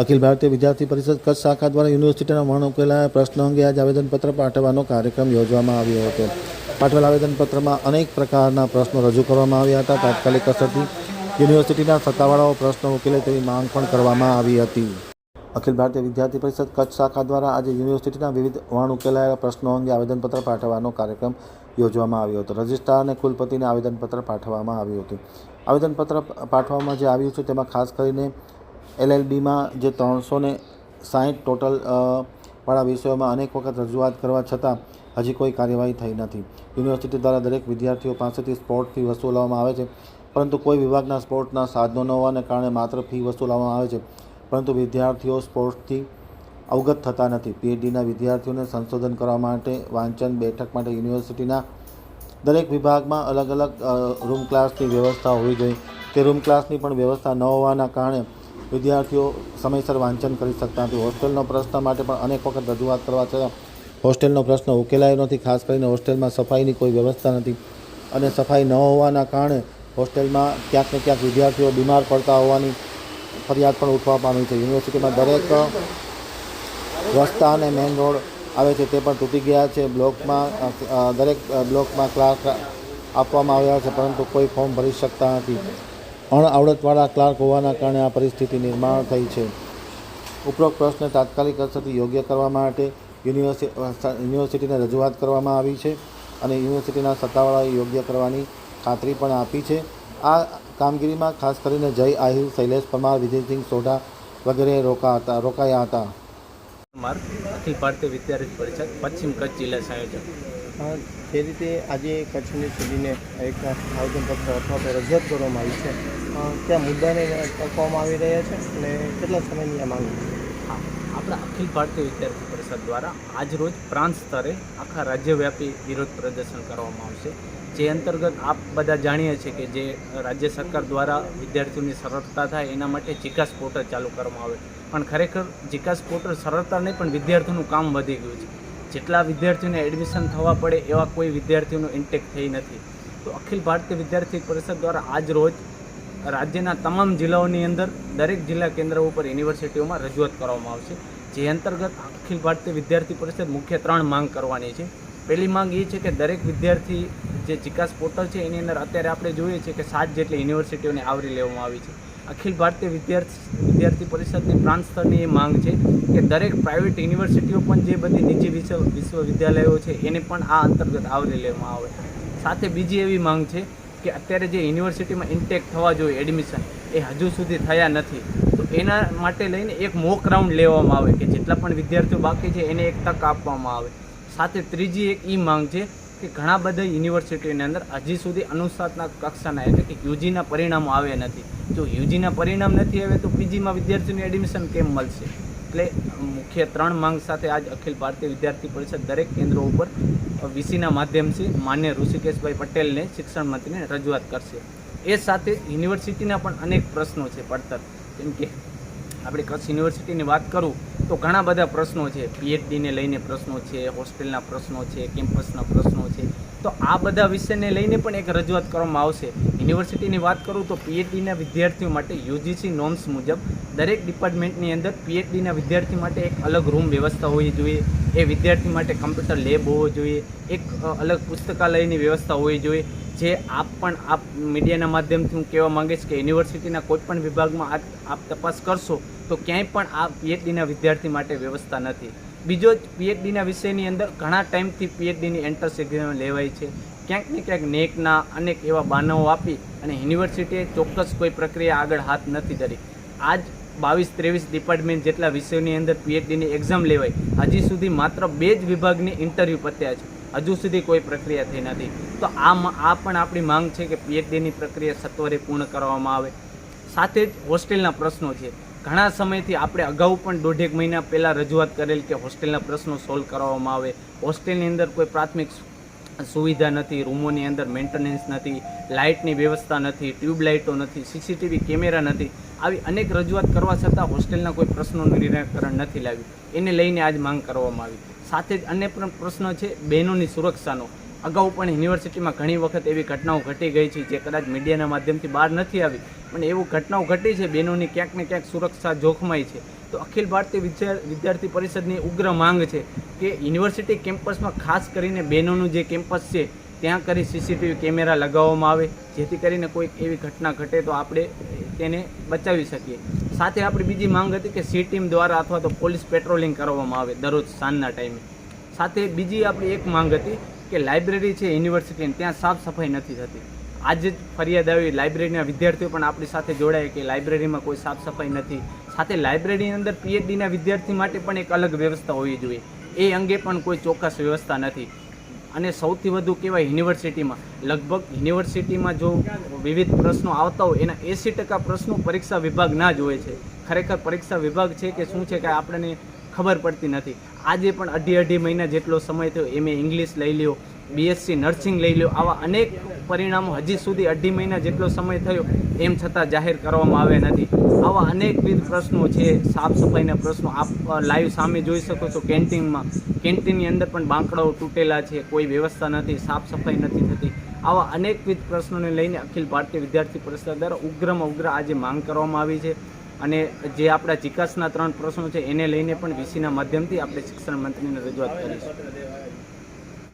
અખિલ ભારતીય વિદ્યાર્થી પરિષદ કચ્છ શાખા દ્વારા યુનિવર્સિટીના મણ ઉકેલાયા પ્રશ્નો અંગે આજે આવેદનપત્ર પાઠવવાનો કાર્યક્રમ યોજવામાં આવ્યો હતો. પાઠવેલ આવેદનપત્રમાં અનેક પ્રકારના પ્રશ્નો રજૂ કરવામાં આવ્યા હતા. તાત્કાલિક અસરથી યુનિવર્સિટીના સત્તાવાળાઓ પ્રશ્નો ઉકેલે તેવી માંગ પણ કરવામાં આવી હતી. અખિલ ભારતીય વિદ્યાર્થી પરિષદ કચ્છ શાખા દ્વારા આજે યુનિવર્સિટીના વિવિધ વણ ઉકેલાયેલા પ્રશ્નો અંગે આવેદનપત્ર પાઠવવાનો કાર્યક્રમ યોજવામાં આવ્યો હતો. રજિસ્ટ્રાર અને કુલપતિને આવેદનપત્ર પાઠવવામાં આવ્યું હતું. આવેદનપત્ર પાઠવવામાં જે આવ્યું છે તેમાં ખાસ કરીને એલએલબીમાં જે ત્રણસો ને સાહીઠ ટોટલ વાળા વિષયોમાં અનેક વખત રજૂઆત કરવા છતાં હજી કોઈ કાર્યવાહી થઈ નથી. યુનિવર્સિટી દ્વારા દરેક વિદ્યાર્થીઓ પાસેથી સ્પોર્ટ ફી વસૂલવામાં આવે છે, પરંતુ કોઈ વિભાગના સ્પોર્ટના સાધનો ન હોવાને કારણે માત્ર ફી વસૂલવામાં આવે છે, પરંતુ વિદ્યાર્થીઓ સ્પોર્ટ્સથી અવગત થતા નથી. પીએચડીના વિદ્યાર્થીઓને સંશોધન કરવા માટે વાંચન બેઠક માટે યુનિવર્સિટીના દરેક વિભાગમાં અલગ અલગ રૂમ ક્લાસની વ્યવસ્થા હોવી જોઈએ. તે રૂમ ક્લાસની પણ વ્યવસ્થા ન હોવાના કારણે વિદ્યાર્થીઓ સમયસર વાંચન કરી શકતા નથી. હોસ્ટેલનો પ્રશ્ન માટે પણ અનેક વખત રજૂઆત કરવા છતાં હોસ્ટેલનો પ્રશ્ન ઉકેલાયો નથી. ખાસ કરીને હોસ્ટેલમાં સફાઈની કોઈ વ્યવસ્થા નથી. અને સફાઈ ન હોવાના કારણે હોસ્ટેલમાં ક્યાંક ને ક્યાંક વિદ્યાર્થીઓ બીમાર પડતા હોવાની ફરિયાદ પણ ઉઠવા પામી છે. યુનિવર્સિટીમાં દરેક રસ્તા અને મેઇન રોડ આવે છે તે પણ તૂટી ગયા છે. બ્લોકમાં દરેક બ્લોકમાં ક્લાસ આપવામાં આવ્યા છે, પરંતુ કોઈ ફોર્મ ભરી શકતા નથી. અણઆવડતવાળા ક્લાર્ક હોવાના કારણે આ પરિસ્થિતિ નિર્માણ થઈ છે. ઉપરોક્ત પ્રશ્ન તાત્કાલિક અસરથી યોગ્ય કરવા માટે યુનિવર્સિટી યુનિવર્સિટીને રજૂઆત કરવામાં આવી છે અને યુનિવર્સિટીના સત્તાવાળાએ યોગ્ય કરવાની ખાતરી પણ આપી છે. આ કામગીરીમાં ખાસ કરીને જય આહિર, શૈલેષ પરમાર, વિજયસિંહ સોઢા વગેરે રોકા હતા રોકાયા હતા. અખિલ ભારતીય વિદ્યાર્થી પરિષદ, પશ્ચિમ કચ્છ જિલ્લા સંયોજક. જે રીતે આજે કચ્છની સુધીને એક આવેદનપત્ર અથવા તો રજૂઆત કરવામાં આવી છે ત્યાં મુદ્દાને ટકવામાં આવી રહ્યા છે અને કેટલા સમયની આ માંગ છે? હા, આપણા અખિલ ભારતીય વિદ્યાર્થી પરિષદ દ્વારા આજરોજ પ્રાંત સ્તરે આખા રાજ્યવ્યાપી વિરોધ પ્રદર્શન કરવામાં આવશે. જે અંતર્ગત આપ બધા જાણીએ છીએ કે જે રાજ્ય સરકાર દ્વારા વિદ્યાર્થીઓની સરળતા થાય એના માટે જીકાસ પોર્ટલ ચાલુ કરવામાં આવે. પણ ખરેખર જીકાસ પોર્ટલ સરળતા નહીં, પણ વિદ્યાર્થીઓનું કામ વધી ગયું છે. જેટલા વિદ્યાર્થીઓને એડમિશન થવા પડે એવા કોઈ વિદ્યાર્થીઓનું ઇન્ટેક થઈ નથી. તો અખિલ ભારતીય વિદ્યાર્થી પરિષદ દ્વારા આજ રોજ રાજ્યના તમામ જિલ્લાઓની અંદર દરેક જિલ્લા કેન્દ્ર ઉપર યુનિવર્સિટીઓમાં રજૂઆત કરવામાં આવશે. જે અંતર્ગત અખિલ ભારતીય વિદ્યાર્થી પરિષદ મુખ્ય ત્રણ માંગ કરવાની છે. પહેલી માંગ એ છે કે દરેક વિદ્યાર્થી જે ચિકાસ પોર્ટલ છે, એની અંદર અત્યારે આપણે જોઈએ છીએ કે સાત જેટલી યુનિવર્સિટીઓને આવરી લેવામાં આવી છે. અખિલ ભારતીય વિદ્યાર્થી વિદ્યાર્થી પરિષદની પ્રાંત સ્તરની એ માંગ છે કે દરેક પ્રાઇવેટ યુનિવર્સિટીઓ પણ જે બધી નિજી વિશ્વ, વિશ્વવિદ્યાલયો છે એને પણ આ અંતર્ગત આવરી લેવામાં આવે. સાથે બીજી એવી માંગ છે કે અત્યારે જે યુનિવર્સિટીમાં ઇન્ટેક થવા જોઈએ એડમિશન એ હજુ સુધી થયા નથી. તો એના માટે લઈને એક મોક રાઉન્ડ લેવામાં આવે કે જેટલા પણ વિદ્યાર્થીઓ બાકી છે એને એક તક આપવામાં આવે. સાથે ત્રીજી એક એ માંગ છે કે ઘણા બધા યુનિવર્સિટીની અંદર હજી સુધી અનુસ્નાતક કક્ષાના એટલે કે યુજીના પરિણામો આવ્યા નથી. જો યુજીના પરિણામ નથી આવે તો પીજીમાં વિદ્યાર્થીઓને એડમિશન કેમ મળશે? એટલે મુખ્ય ત્રણ માંગ સાથે આજ અખિલ ભારતીય વિદ્યાર્થી પરિષદ દરેક કેન્દ્રો ઉપર વીસીના માધ્યમથી માન્ય ઋષિકેશભાઈ પટેલને શિક્ષણ મંત્રીને રજૂઆત કરશે. એ સાથે યુનિવર્સિટીના પણ અનેક પ્રશ્નો છે પડતર. જેમ કે આપણે કચ્છ યુનિવર્સિટીની વાત કરું તો ઘણા બધા પ્રશ્નો છે. પીએચડીને લઈને પ્રશ્નો છે, હોસ્ટેલના પ્રશ્નો છે, કેમ્પસના પ્રશ્નો છે. તો આ બધા વિષયને લઈને પણ એક રજૂઆત કરવામાં આવશે. યુનિવર્સિટીની વાત કરું તો પીએચડીના વિદ્યાર્થીઓ માટે યુજીસી નોર્મ્સ મુજબ દરેક ડિપાર્ટમેન્ટની અંદર પીએચડીના વિદ્યાર્થી માટે એક અલગ રૂમ વ્યવસ્થા હોવી જોઈએ. એ વિદ્યાર્થી માટે કમ્પ્યુટર લેબ હોવો જોઈએ. એક અલગ પુસ્તકાલયની વ્યવસ્થા હોવી જોઈએ. જે આપ પણ આપ મીડિયાના માધ્યમથી હું કહેવા માંગીશ કે યુનિવર્સિટીના કોઈપણ વિભાગમાં આપ આપ તપાસ કરશો તો ક્યાંય પણ આ પીએચડીના વિદ્યાર્થી માટે વ્યવસ્થા નથી. બીજો જ પીએચડીના વિષયની અંદર ઘણા ટાઈમથી પીએચડીની એન્ટ્રન્સ એક્ઝામ લેવાય છે. ક્યાંક ને ક્યાંક નેકના અનેક એવા બાનાઓ આપી અને યુનિવર્સિટીએ ચોક્કસ કોઈ પ્રક્રિયા આગળ હાથ નથી ધરી. આજ બાવીસ ત્રેવીસ ડિપાર્ટમેન્ટ જેટલા વિષયોની અંદર પીએચડીની એક્ઝામ લેવાય. હજી સુધી માત્ર બે જ વિભાગની ઇન્ટરવ્યૂ પત્યા છે. હજુ સુધી કોઈ પ્રક્રિયા થઈ નથી. તો આ આ પણ આપણી માંગ છે કે પીએચડીની પ્રક્રિયા સત્વરે પૂર્ણ કરવામાં આવે. સાથે જ હોસ્ટેલના પ્રશ્નો છે. ઘણા સમયથી આપણે અગાઉ પણ દોઢેક મહિના પહેલાં રજૂઆત કરેલ કે હોસ્ટેલના પ્રશ્નો સોલ્વ કરવામાં આવે. હોસ્ટેલની અંદર કોઈ પ્રાથમિક સુવિધા નથી, રૂમોની અંદર મેન્ટેનન્સ નથી, લાઇટની વ્યવસ્થા નથી, ટ્યુબલાઇટો નથી, સીસીટીવી કેમેરા નથી. આવી અનેક રજૂઆત કરવા છતાં હોસ્ટેલના કોઈ પ્રશ્નોનું નિરાકરણ નથી લાવ્યું. એને લઈને આજ માંગ કરવામાં આવી. સાથે જ અન્ય પણ પ્રશ્ન છે, બહેનોની સુરક્ષાનો. અગાઉ પણ યુનિવર્સિટીમાં ઘણી વખત એવી ઘટનાઓ ઘટી ગઈ છે જે કદાચ મીડિયાના માધ્યમથી બહાર નથી આવી. પણ એવું ઘટનાઓ ઘટી છે, બહેનોની ક્યાંક ને ક્યાંક સુરક્ષા જોખમાય છે. તો અખિલ ભારતીય વિદ્યા, વિદ્યાર્થી પરિષદની ઉગ્ર માંગ છે કે યુનિવર્સિટી કેમ્પસમાં ખાસ કરીને બહેનોનું જે કેમ્પસ છે, ત્યાં કરી સીસીટીવી કેમેરા લગાવવામાં આવે, જેથી કરીને કોઈક એવી ઘટના ઘટે તો આપણે તેને બચાવી શકીએ. સાથે આપણી બીજી માંગ હતી કે સી ટીમ દ્વારા અથવા તો પોલીસ પેટ્રોલિંગ કરવામાં આવે દરરોજ સાંજના ટાઈમે. સાથે બીજી આપણી એક માંગ હતી કે લાઇબ્રેરી છે યુનિવર્સિટીની ત્યાં સાફ સફાઈ નથી થતી. આજે જ ફરિયાદ આવી, લાઇબ્રેરીના વિદ્યાર્થીઓ પણ આપણી સાથે જોડાય કે લાઇબ્રેરીમાં કોઈ સાફ સફાઈ નથી. સાથે લાઇબ્રેરીની અંદર પીએચડીના વિદ્યાર્થી માટે પણ એક અલગ વ્યવસ્થા હોવી જોઈએ. એ અંગે પણ કોઈ ચોક્કસ વ્યવસ્થા નથી. અને સૌથી વધુ કહેવાય યુનિવર્સિટીમાં. લગભગ યુનિવર્સિટીમાં જો વિવિધ પ્રશ્નો આવતા હોય, એના એંસી ટકા પ્રશ્નો પરીક્ષા વિભાગ ના જ હોય છે. ખરેખર પરીક્ષા વિભાગ છે કે શું છે કે આપણને ખબર પડતી નથી. આજે પણ અઢી અઢી મહિના જેટલો સમય થયો, એમ ઇંગ્લિશ લઈ લ્યો બીએસસી નર્સિંગ લઈ લ્યો, આવા અનેક પરિણામો હજી સુધી અઢી મહિના જેટલો સમય થયો, એમ છતાં જાહેર કરવામાં આવ્યા નથી. આવા અનેકવિધ પ્રશ્નો છે, સાફ સફાઈના પ્રશ્નો, આપ લાઈવ સામે જોઈ શકો છો કેન્ટીનમાં. કેન્ટીનની અંદર પણ બાંકડાઓ તૂટેલા છે, કોઈ વ્યવસ્થા નથી, સાફ સફાઈ નથી થતી. આવા અનેકવિધ પ્રશ્નોને લઈને અખિલ ભારતીય વિદ્યાર્થી પરિષદ દ્વારા ઉગ્રમાં ઉગ્ર આજે માંગ કરવામાં આવી છે. અને જે આપણા ચિકાસના ત્રણ પ્રશ્નો છે, એને લઈને પણ વીસીના માધ્યમથી આપણે શિક્ષણ મંત્રીને રજૂઆત કરીશું.